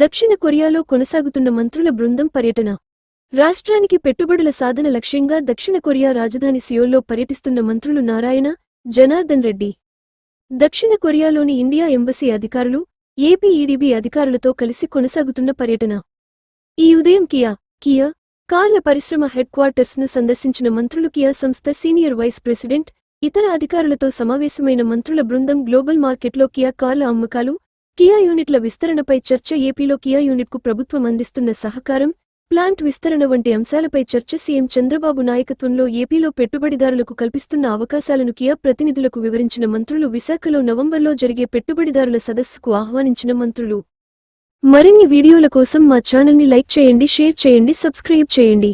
దక్షిణ కొరియాలో కొనసాగుతున్న మంత్రుల బృందం పర్యటన. రాష్ట్రానికి పెట్టుబడుల సాధన లక్ష్యంగా దక్షిణ కొరియా రాజధాని సియోల్లో పర్యటిస్తున్న మంత్రులు నారాయణ జనార్దన్ రెడ్డి. దక్షిణ కొరియాలోని ఇండియా ఎంబసీ అధికారులు ఏపీఈడీబీ అధికారులతో కలిసి కొనసాగుతున్న పర్యటన. ఈ ఉదయం కియా కియా కార్ల పరిశ్రమ హెడ్ క్వార్టర్స్ను సందర్శించిన మంత్రులు కియా సంస్థ సీనియర్ వైస్ ప్రెసిడెంట్ ఇతర అధికారులతో సమావేశమైన మంత్రుల బృందం గ్లోబల్ మార్కెట్లో కియా కార్ల అమ్మకాలు కియా యూనిట్ల విస్తరణపై చర్చ ఏపీలో కియా యూనిట్కు ప్రభుత్వం అందిస్తున్న సహకారం ప్లాంట్ విస్తరణ వంటి అంశాలపై చర్చ సీఎం చంద్రబాబు నాయకత్వంలో ఏపీలో పెట్టుబడిదారులకు కల్పిస్తున్న అవకాశాలను కియా ప్రతినిధులకు వివరించిన మంత్రులు విశాఖలో నవంబర్లో జరిగే పెట్టుబడిదారుల సదస్సుకు ఆహ్వానించిన మంత్రులు. మరిన్ని వీడియోల కోసం మా ఛానల్ని లైక్ చేయండి షేర్ చేయండి సబ్స్క్రైబ్ చేయండి.